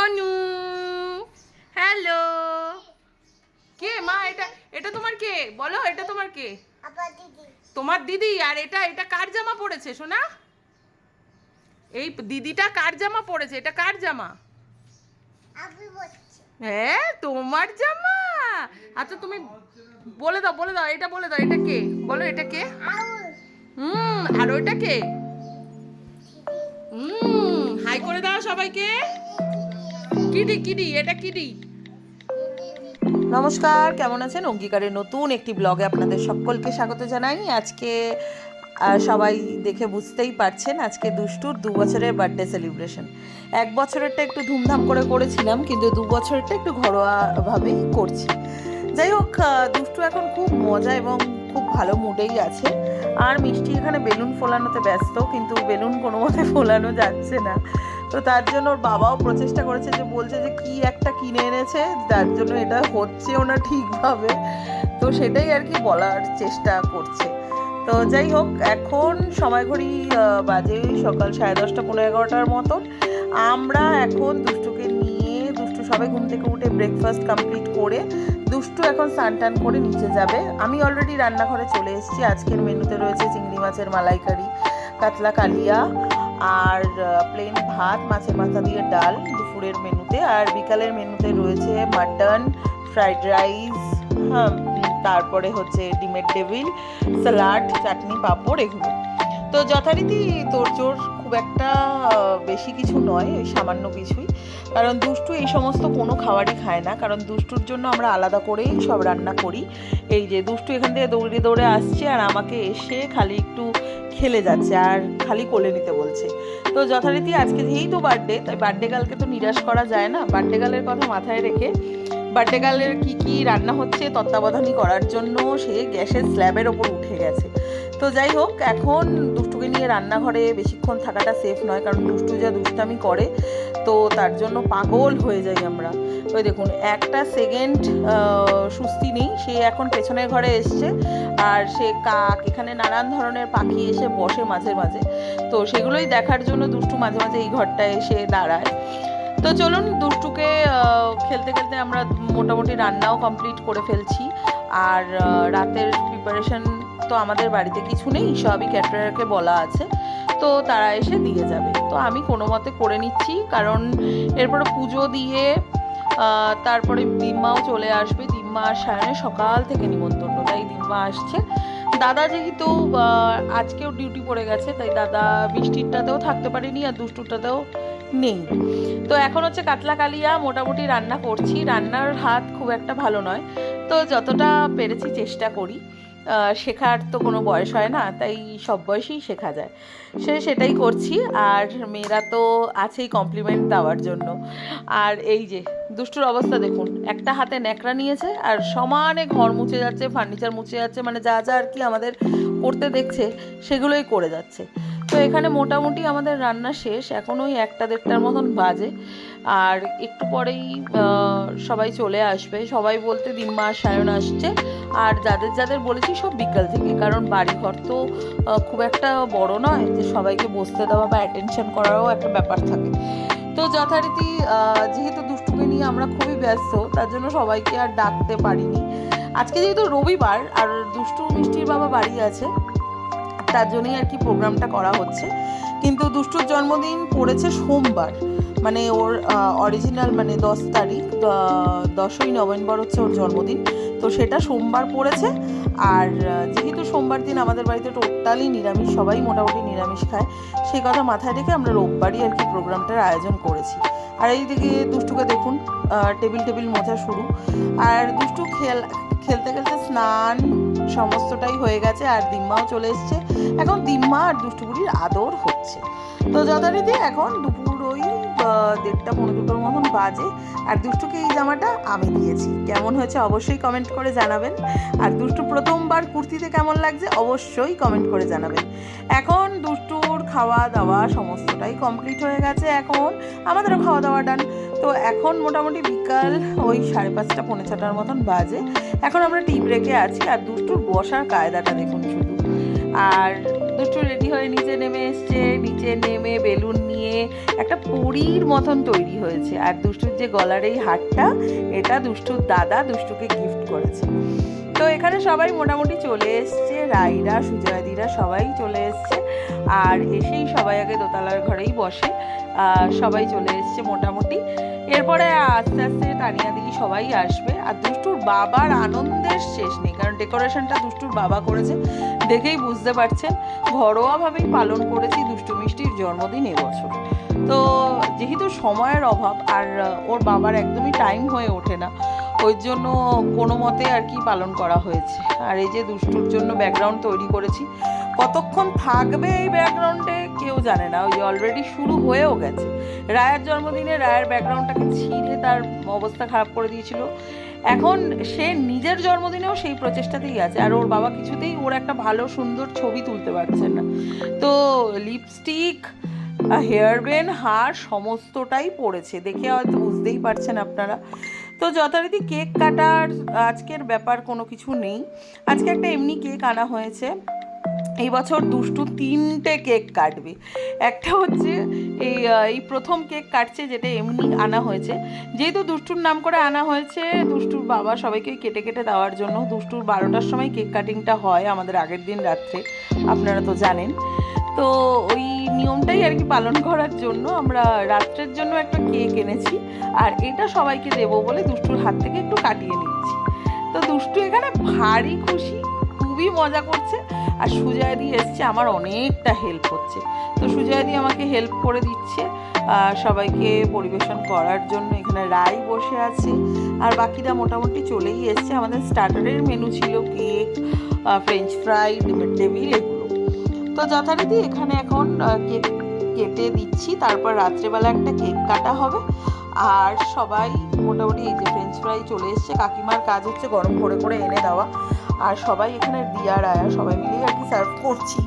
Ronu. Hello. কে মা এটা এটা তোমার কে? বলো এটা তোমার কে? তোমার দিদি? আর এটা এটা কার জামা পড়েছে সোনা? এই দিদিটা কার জামা পড়েছে? এটা কার জামা? হ্যাঁ তোমার জামা। আচ্ছা তুমি বলে দাও বলে দাও এটা বলে দাও এটা কে? বলো এটা কে? হুম আর ওইটা কে? হুম হাই করে দাও সবাইকে। কিডি কিডি, এটা কিডি? নমস্কার, কেমন আছেন? অঙ্গীকারের নতুন একটি ব্লগে আপনাদের সকলকে স্বাগত জানাই। আজকে সবাই দেখে বুঝতেই পারছেন, আজকে দুষ্টুর দু বছরের বার্থডে সেলিব্রেশন এক বছরেরটা একটু ধুমধাম করে করেছিলাম, কিন্তু দু বছরেরটা একটু ঘরোয়াভাবেই করছি। যাই হোক দুষ্টু এখন খুব মজা এবং খুব ভালো মুডেই আছে। আর মিষ্টি এখানে বেলুন ফোলানোতে ব্যস্ত, কিন্তু বেলুন কোনো মতে ফোলানো যাচ্ছে না। তো তার জন্য ওর বাবাও প্রচেষ্টা করেছে যে বলছে যে কি একটা কিনে এনেছে যার জন্য এটা হচ্ছেও না ঠিকভাবে। তো সেটাই আর কি বলার চেষ্টা করছে। তো যাই হোক, এখন সময় ঘড়ি বাজে সকাল সাড়ে দশটা পনেরো এগারোটার মতন। আমরা এখন দুষ্টুকে নিয়ে সবাই ঘুম থেকে উঠে ব্রেকফাস্ট কমপ্লিট করে দুষ্টু এখন স্নান টান করে নিচে যাবে। আমি অলরেডি রান্নাঘরে চলে এসেছি। আজকের মেনুতে রয়েছে চিংড়ি মাছের মালাইকারি, কাতলা কালিয়া আর প্লেন ভাত, মাছের মাথা দিয়ে ডাল দুপুরের মেনুতে। আর বিকালের মেনুতে রয়েছে মাটন ফ্রাইড রাইস হ্যাঁ তারপরে হচ্ছে ডিমের টেবিল স্যালাড চাটনি, পাঁপড়, এগুলো। তো যথারীতি তোড়জোড় খুব একটা বেশি কিছু নয় ওই সামান্য কিছুই। কারণ দুষ্টু এই সমস্ত কোনো খাবারই খায় না। কারণ দুষ্টুর জন্য আমরা আলাদা করেই সব রান্না করি। এই যে দুষ্টু এখান থেকে দৌড়ে দৌড়ে আসছে আর আমাকে এসে খালি একটু খেলে যাচ্ছে আর খালি কোলে নিতে বলছে। তো যথারীতি আজকে যেহেতু বার্থডে তাই বার্থডে গালকে তো নিরাশ করা যায় না। বার্থডে গালের কথা মাথায় রেখে বার্থডে গালের কী কী রান্না হচ্ছে, তত্ত্বাবধানই করার জন্য সে গ্যাসের স্ল্যাবের ওপর উঠে গেছে। তো যাই হোক, এখন নিয়ে রান্নাঘরে বেশিক্ষণ থাকাটা সেফ নয়, কারণ দুষ্টু যা দুষ্টামি করে, তো তার জন্য পাগল হয়ে যাই আমরা। ওই দেখুন, একটা সেকেন্ড সুস্থি নেই, সে এখন পেছনের ঘরে এসছে, আর সে কাক, এখানে নানান ধরনের পাখি এসে বসে মাঝে মাঝে। তো সেগুলোই দেখার জন্য দুষ্টু মাঝে মাঝে এই ঘরটায় এসে দাঁড়ায়। তো চলুন, দুষ্টুকে খেলতে খেলতে আমরা মোটামুটি রান্নাও কমপ্লিট করে ফেলছি। আর রাতের প্রিপারেশন তো আমাদের বাড়িতে কিছু নেই, সবই ক্যাটারারকে বলা আছে। তো তারা এসে দিয়ে যাবে। তো আমি কোনো মতে করে নিচ্ছি, কারণ এরপরে পুজো দিয়ে তারপরে দিম্মাও চলে আসবে। দিম্মা আর সায়নের সকাল থেকে নিমন্ত্রণ, তাই দিম্মা আসছে। দাদা যেহেতু আজকেও ডিউটি পড়ে গেছে, তাই দাদা বৃষ্টিরটাতেও থাকতে পারেনি আর দুষ্টুরটাতেও নেই। তো এখন হচ্ছে কাতলা কালিয়া, মোটামুটি রান্না করছি। রান্নার হাত খুব একটা ভালো নয়। তো যতটা পেরেছি চেষ্টা করি। শেখার তো কোনো বয়স হয় না, তাই সব বয়সেই শেখা যায়। সে সেটাই করছি, আর মেয়েরা তো আছেই কমপ্লিমেন্ট দেওয়ার জন্য। আর এই যে, দুষ্টুর অবস্থা দেখুন, একটা হাতে ন্যাকড়া নিয়েছে, আর সমানে ঘর মুছে যাচ্ছে ফার্নিচার মুছে যাচ্ছে মানে যা যা আর কি আমাদের করতে দেখছে, সেগুলোই করে যাচ্ছে। তো এখানে মোটামুটি আমাদের রান্না শেষ। এখন ওই একটা দেড়টার মতন বাজে। আর একটু পরেই সবাই চলে আসবে। সবাই বলতে দিম্মা আর সায়ন আসছে। আর যাদের যাদের বলেছি সব বিকাল থেকে। কারণ বাড়িঘর তো খুব একটা বড় নয়। যে সবাইকে বসতে দেওয়া বা অ্যাটেনশন করারও একটা ব্যাপার থাকে। তো যথারীতি যেহেতু দুষ্টুকে নিয়ে আমরা খুবই ব্যস্ত, তার জন্য সবাইকে আর ডাকতে পারিনি। আজকে যেহেতু রবিবার, আর দুষ্টু মিষ্টির বাবা বাড়ি আছে তার জন্যই আর কি প্রোগ্রামটা করা হচ্ছে। কিন্তু দুষ্টুর জন্মদিন পড়েছে সোমবার। মানে ওর অরিজিনাল মানে দশ তারিখ দশই নভেম্বর হচ্ছে ওর জন্মদিন। তো সেটা সোমবার পড়েছে। আর যেহেতু সোমবার দিন আমাদের বাড়িতে টোটালি নিরামিষ, সবাই মোটামুটি নিরামিষ খায় সেই কথা মাথায় রেখে আমরা রোববারই আর কি প্রোগ্রামটার আয়োজন করেছি। আর এইদিকে দুষ্টুকে দেখুন টেবিল টেবিল মোছা শুরু। আর দুষ্টু খেল, খেলতে খেলতে স্নান সমস্তটাই হয়ে গেছে আর দিম্মাও চলে এসছে। এখন দিম্মা আর দুষ্টুপুরির আদর হচ্ছে। তো যথারীতি এখন দেড়টা পনেরো দুটোর মতন বাজে। আর দুষ্টুকে এই জামাটা আমি দিয়েছি। কেমন হয়েছে অবশ্যই কমেন্ট করে জানাবেন। আর দুষ্টু প্রথমবার কুর্তিতে কেমন লাগছে অবশ্যই কমেন্ট করে জানাবেন। এখন দুষ্টুর খাওয়া দাওয়া সমস্তটাই কমপ্লিট হয়ে গেছে এখন। আমাদেরও খাওয়া দাওয়া ডান তো এখন মোটামুটি বিকাল ওই সাড়ে পাঁচটা, পৌনে ছটার মতন বাজে। এখন আমরা টি ব্রেকে আছি। আর দুষ্টুর বসার কায়দাটা দেখুন শুধু। আর দুষ্টু রেডি হয়ে নিচে নেমে এসছে, নিচে নেমে বেলুন নিয়ে একটা পুরীর মতন তৈরি হয়েছে। আর দুষ্টুর যে গলার এই হারটা, এটা দুষ্টুর দাদা দুষ্টুকে গিফট করেছে। তো এখানে সবাই মোটামুটি চলে এসছে, রাইরা, সুজয়াদিরা সবাই চলে এসছে। আর এসেই সবাই আগে দোতলার ঘরেই বসে। সবাই চলে এসছে মোটামুটি। এরপরে আস্তে আস্তে তানিয়া দিদি সবাই আসবে। আর দুষ্টুর বাবার আনন্দের শেষ নেই, কারণ ডেকোরেশনটা দুষ্টুর বাবা করেছে। দেখেই বুঝতে পারছেন, ঘরোয়াভাবেই পালন করেছি দুষ্টু মিষ্টির জন্মদিন এবছর। তো যেহেতু সময়ের অভাব, আর ওর বাবার একদমই টাইম হয়ে ওঠে না, ওই জন্য কোনো মতে আর কি পালন করা হয়েছে। আর এই যে দুষ্টুর জন্য ব্যাকগ্রাউন্ড তৈরি করেছি, কতক্ষণ থাকবে এই ব্যাকগ্রাউন্ডে জানে না, ওই অলরেডি শুরু হয়েও গেছে। রায়ের জন্মদিনে রায়ের ব্যাকগ্রাউন্ডটাকে ছিঁড়ে তার অবস্থা খারাপ করে দিয়েছিল। এখন সে নিজের জন্মদিনেও সেই প্রচেষ্টাতেই আছে, আর ওর বাবা কিছুতেই ওর একটা ভালো, সুন্দর ছবি তুলতে পারছেন না। তো লিপস্টিক হেয়ার বেন হার সমস্তটাই পড়েছে, দেখে হয়তো বুঝতেই পারছেন আপনারা। তো যথারীতি কেক কাটার আজকের ব্যাপার কোনো কিছু নেই। আজকে একটা এমনি কেক আনা হয়েছে। এই বছর দুষ্টু তিনটে কেক কাটবে। একটা হচ্ছে এই এই প্রথম কেক কাটছে যেটা এমনি আনা হয়েছে। যেহেতু দুষ্টুর নাম করে আনা হয়েছে, দুষ্টুর বাবা সবাইকে কেটে কেটে দেওয়ার জন্য দুষ্টুর বারোটার সময় কেক কাটিংটা হয় আমাদের আগের দিন রাত্রে, আপনারা তো জানেন। তো ওই নিয়মটাই আর কি পালন করার জন্য আমরা রাত্রের জন্য একটা কেক এনেছি, আর এটা সবাইকে দেবো বলে দুষ্টুর হাত থেকে একটু কাটিয়ে নিচ্ছি তো দুষ্টু এখানে ভারী খুশি খুবই মজা করছে। আর সুজয়াদি এসছে, আমার অনেকটা হেল্প হচ্ছে। তো সুজয়াদি আমাকে হেল্প করে দিচ্ছে সবাইকে পরিবেশন করার জন্য এখানে রাই বসে আছে। আর বাকিরা মোটামুটি চলেই এসছে। আমাদের স্টার্টারের মেনু ছিল কেক ফ্রেঞ্চ ফ্রাই টেবিল এগুলো। তো যথারীতি এখানে এখন কেক কেটে দিচ্ছি। তারপর রাত্রেবেলা একটা কেক কাটা হবে। আর সবাই মোটামুটি এই যে ফ্রেঞ্চ ফ্রাই চলে এসছে, কাকিমার কাজ হচ্ছে গরম করে করে এনে দেওয়া। আর সবাই এখানে দিয়ার আয়া, সবাই মিলেই আর কি সার্ভ করছি।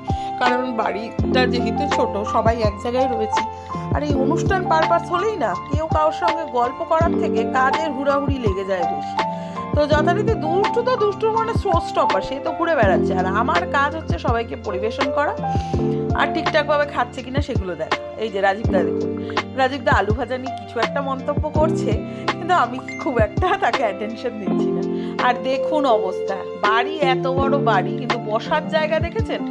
কারণ বাড়িটা যেহেতু ছোট, সবাই এক জায়গায় রয়েছি। আর এই অনুষ্ঠান পারপাস হলেই না, কেউ কারোর সঙ্গে গল্প করার থেকে কাজের হুড়াহুড়ি লেগে যায় বেশি। তো যথারীতি দুষ্টু তো দুষ্টুর মানে শো স্টপার সে তো ঘুরে বেড়াচ্ছে। আর আমার কাজ হচ্ছে সবাইকে পরিবেশন করা, আর ঠিকঠাকভাবে খাচ্ছে কিনা সেগুলো দেখ। এই যে রাজীব দা দেখুন। রাজীব দা আলু ভাজা নিয়ে কিছু একটা মন্তব্য করছে, কিন্তু আমি খুব একটা তাকে অ্যাটেনশন দিচ্ছি না। আর দেখুন অবস্থা, বাড়ি এত বড় বাড়ি, কিন্তু বসার জায়গা দেখেছেন?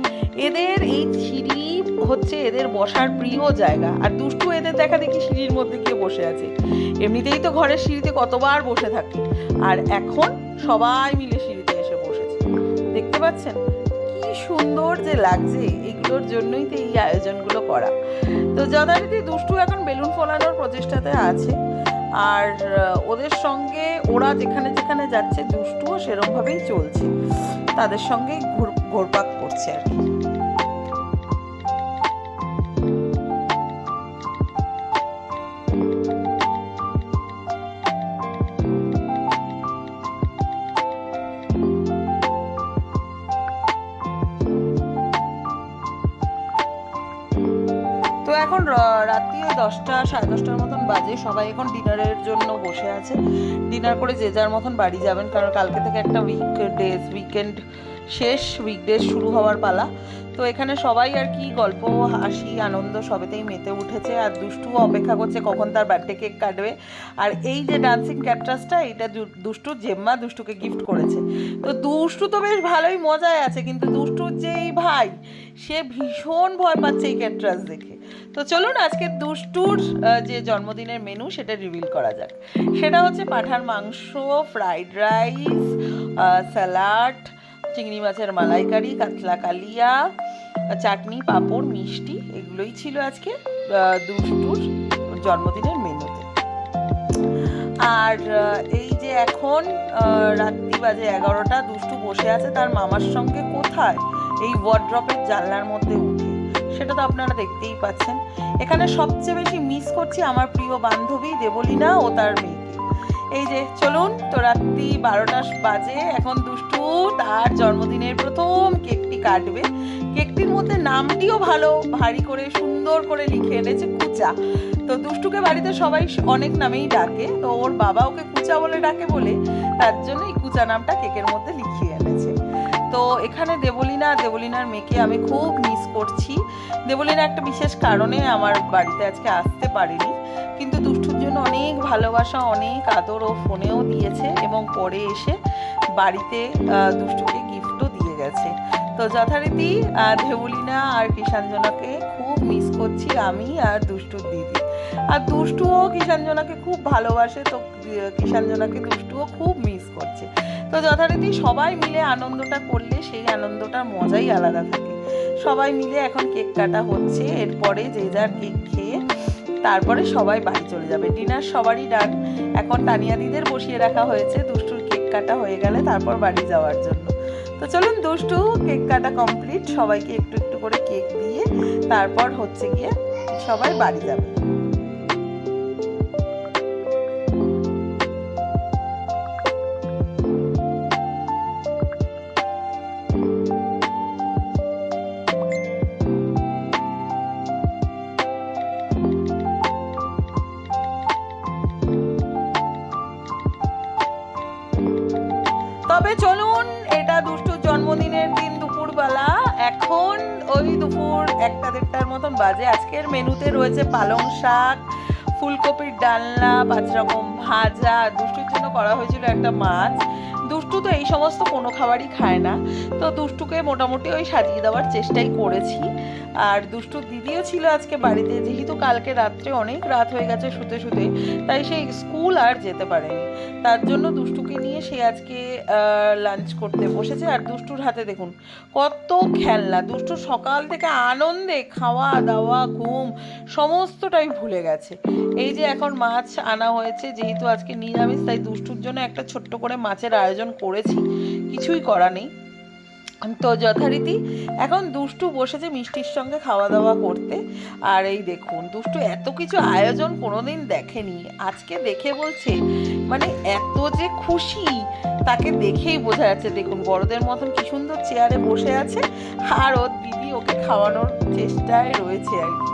এদের এই সিঁড়ি হচ্ছে এদের বসার প্রিয় জায়গা। আর দুষ্টু এদের দেখা দেখি সিঁড়ির মধ্যে গিয়ে বসে আছে। এমনিতেই তো ঘরের সিঁড়িতে কতবার বসে থাকে। আর এখন সবাই মিলে সিঁড়িতে এসে বসেছে। দেখতে পাচ্ছেন? কি সুন্দর যে লাগছে এগুলোর জন্যই তো এই আয়োজনগুলো করা। তো যথারীতি দুষ্টু এখন বেলুন ফোলানোর প্রচেষ্টাতে আছে। আর ওদের সঙ্গে ওরা যেখানে যেখানে যাচ্ছে দুষ্টুও সেরমভাবেই চলছে। তাদের সঙ্গেই ঘুর, ঘোরপাক করছে আর কি। এখন রাত্রি দশটা, সাড়ে দশটার মতন বাজে। সবাই এখন ডিনারের জন্য বসে আছে। ডিনার করে যে যার মতন বাড়ি যাবেন, কারণ কালকে থেকে একটা উইক ডেজ উইকেন্ড শেষ উইকডেজ শুরু হওয়ার পালা। তো এখানে সবাই আর কি গল্প, হাসি, আনন্দ সবেতেই মেতে উঠেছে। আর দুষ্টু অপেক্ষা করছে কখন তার বার্থডে কেক কাটবে। আর এই যে ডান্সিং ক্যাপটাসটা এটা দু- দুষ্টুর জেম্মা দুষ্টুকে গিফট করেছে। তো দুষ্টু তো বেশ ভালোই মজায় আছে, কিন্তু দুষ্টুর যে ভাই, সে ভীষণ ভয় পাচ্ছে এই ক্যাটরাস দেখে। তো চলুন আজকে দুষ্টুর যে জন্মদিনের মেনু সেটা রিভিল করা যাক। সেটা হচ্ছে পাঠার মাংস ফ্রাইড রাইস স্যালাড চিংড়ি মাছের মালাইকারি, কাতলা কালিয়া, চাটনি, পাঁপড়, মিষ্টি, এগুলোই ছিল আজকে দুষ্টুর জন্মদিনের মেনুতে আর এই যে এখন রাত্রি বাজে এগারোটা, দুষ্টু বসে আছে তার মামার সঙ্গে কোথায়? এই ওয়ার্ড্রপের জানলার মধ্যে উঠে। সেটা তো আপনারা দেখতেই পাচ্ছেন। এখানে সবচেয়ে বেশি মিস করছি আমার প্রিয় বান্ধবী দেবলীনা ও তার মেয়েকে। এই যে, চলুন তো রাত্রি বারোটা বাজে, এখন দুষ্টু তার জন্মদিনের প্রথম কেকটি কাটবে। কেকটির মধ্যে নামটিও ভালো, ভারী করে, সুন্দর করে লিখে এনেছে কুচা। তো দুষ্টুকে বাড়িতে সবাই অনেক নামেই ডাকে, তো ওর বাবা ওকে কুচা বলে ডাকে বলে তার জন্য এই কুচা নামটা কেকের মধ্যে লিখিয়ে তো এখানে দেবলীনা, দেবলীনার মেয়েকে আমি খুব মিস করছি। দেবলীনা একটা বিশেষ কারণে আমার বাড়িতে আজকে আসতে পারেনি, কিন্তু দুষ্টুর জন্য অনেক ভালোবাসা, অনেক আদর ও ফোনেও দিয়েছে এবং পরে এসে বাড়িতে দুষ্টুকে গিফটও দিয়ে গেছে। তো যথারীতি দেবলীনা আর কিষাঞ্জনাকে খুব মিস করছি আমি আর দুষ্টুর দিদি। আর দুষ্টুও কিষাঞ্জনাকে খুব ভালোবাসে, তো কিষাঞ্জনাকে দুষ্টুও খুব মিস করছে। তো যথারীতি সবাই মিলে আনন্দটা করলে সেই আনন্দটার মজাই আলাদা থাকে। সবাই মিলে এখন কেক কাটা হচ্ছে, এরপরে যে যার কেক খেয়ে তারপরে সবাই বাড়ি চলে যাবে। ডিনার সবারই ডান এখন তানিয়াদিদের বসিয়ে রাখা হয়েছে, দুষ্টুর কেক কাটা হয়ে গেলে তারপর বাড়ি যাওয়ার জন্য। তো চলুন দুষ্টু, কেক কাটা কমপ্লিট সবাইকে একটু একটু করে কেক দিয়ে তারপর হচ্ছে গিয়ে সবাই বাড়ি যাবে। তবে চলুন, এটা দুষ্টুর জন্মদিনের দিন দুপুরবেলা। এখন ওই দুপুর একটা দেড়টার মতন বাজে। আজকের মেনুতে রয়েছে পালং শাক, ফুলকপির ডালনা, পাঁচ রকম ভাজা। দুষ্টুর জন্য করা হয়েছিল একটা মাছ। দুষ্টু তো এই সমস্ত কোনো খাবারই খায় না। তো দুষ্টুকে মোটামুটি ওই সাজিয়ে দেওয়ার চেষ্টাই করেছি। আর দুষ্টুর দিদিও ছিল আজকে বাড়িতে, যেহেতু কালকে রাত্রে অনেক রাত হয়ে গেছে শুতে শুতে, তাই সেই স্কুল আর যেতে পারেনি। তার জন্য দুষ্টুকে নিয়ে সে আজকে লাঞ্চ করতে বসেছে। আর দুষ্টুর হাতে দেখুন, কত খেলনা। দুষ্টু সকাল থেকে আনন্দে খাওয়া দাওয়া, ঘুম, সমস্তটাই ভুলে গেছে। এই যে এখন মাছ আনা হয়েছে, যেহেতু আজকে নিরামিষ, তাই দুষ্টুর জন্য একটা ছোট্ট করে মাছের আয়োজন করেছি। কিছুই করা নেই। তো যথারীতি এখন দুষ্টু বসেছে মিষ্টির সঙ্গে খাওয়া দাওয়া করতে। আর এই দেখুন, দুষ্টু এত কিছু আয়োজন কোনোদিন দেখেনি। আজকে দেখে বলছে মানে এত যে খুশি, তাকে দেখেই বোঝা যাচ্ছে। দেখুন, বড়দের মতন কি সুন্দর চেয়ারে বসে আছে। আর ওর দিদি ওকে খাওয়ানোর চেষ্টায় রয়েছে আর কি।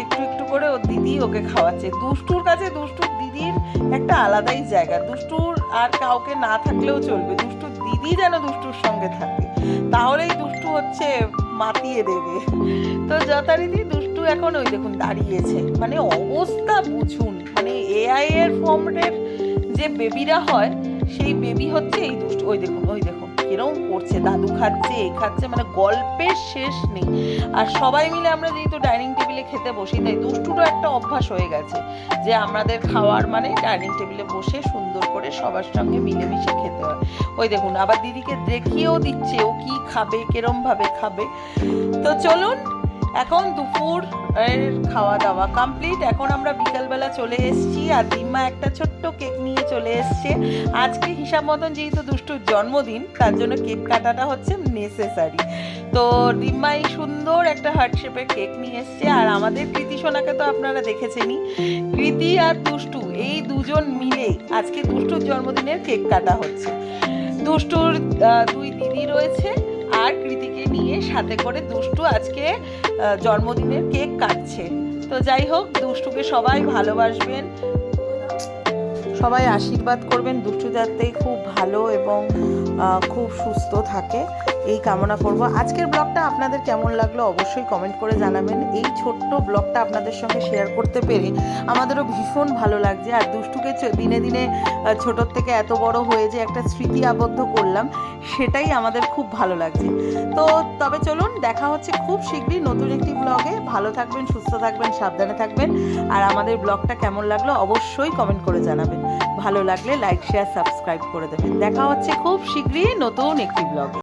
একটু একটু করে ওর দিদি ওকে খাওয়াচ্ছে। দুষ্টুর কাছে দুষ্টুর দিদির একটা আলাদাই জায়গা। দুষ্টুর আর কাউকে না থাকলেও চলবে। দুষ্টুর দিদি যেন দুষ্টুর সঙ্গে থাকে। তাহলেই দুষ্টু হচ্ছে মাতিয়ে দেবে। তো যথারীতি দুষ্টু এখন ওই দেখুন দাঁড়িয়েছে। মানে অবস্থা বুঝুন। মানে এআই এর ফর্মের যে বেবিরা হয়, সেই বেবি হচ্ছে এই দুষ্টু। ওই দেখুন ওই দেখুন। কীরকম করছে, দাদু খাচ্ছে, এ খাচ্ছে মানে গল্পের শেষ নেই। আর সবাই মিলে আমরা যেহেতু ডাইনিং টেবিলে খেতে বসি, তাই দুষ্টুটো একটা অভ্যাস হয়ে গেছে যে আমাদের খাওয়ার মানে ডাইনিং টেবিলে বসে সুন্দর করে সবার সঙ্গে মিলেমিশে খেতে হয়। ওই দেখুন, আবার দিদিকে দেখিয়েও দিচ্ছে, ও কি খাবে, কিরম ভাবে খাবে। তো চলুন এখন দুপুর খাওয়া দাওয়া কমপ্লিট এখন আমরা বিকালবেলা চলে এসেছি আর দিম্মা একটা ছোট্ট কেক নিয়ে চলে এসছে। আজকে হিসাব মতন যেহেতু দুষ্টুর জন্মদিন, তার জন্য কেক কাটাটা হচ্ছে নেসেসারি তো দিম্মা এই সুন্দর একটা হার্ট শেপের কেক নিয়ে এসছে আর আমাদের কৃতি সোনাকে তো আপনারা দেখেছেনই। কৃতি আর দুষ্টু এই দুজন মিলে আজকে দুষ্টুর জন্মদিনের কেক কাটা হচ্ছে। দুষ্টুর দুই দিদি রয়েছে আর কৃতিকে নিয়ে সাথে করে দুষ্টু আজকে জন্মদিনের কেক কাটছে। তো যাই হোক, দুষ্টুকে সবাই ভালোবাসবেন। সবাই আশীর্বাদ করবেন। দুষ্টু যাতে খুব ভালো এবং খুব সুস্থ থাকে। এই কামনা করব। আজকের ব্লগটা আপনাদের কেমন লাগল অবশ্যই কমেন্ট করে জানাবেন। এই ছোট্ট ব্লগটা আপনাদের সঙ্গে শেয়ার করতে পেরে আমাদেরও ভীষণ ভালো লাগছে। আর দুষ্টুকে দিনে দিনে ছোটোর থেকে এত বড় হয়ে যে একটা স্মৃতি আবদ্ধ করলাম, সেটাই আমাদের খুব ভালো লাগছে। তো তবে চলুন, দেখা হচ্ছে খুব শীঘ্রই নতুন একটি ব্লগে ভালো থাকবেন, সুস্থ থাকবেন, সাবধানে থাকবেন। আর আমাদের ব্লগটা কেমন লাগল অবশ্যই কমেন্ট করে জানাবেন। ভালো লাগলে লাইক শেয়ার সাবস্ক্রাইব করে দেবেন। দেখা হচ্ছে খুব শীঘ্রই নতুন একটি ব্লগে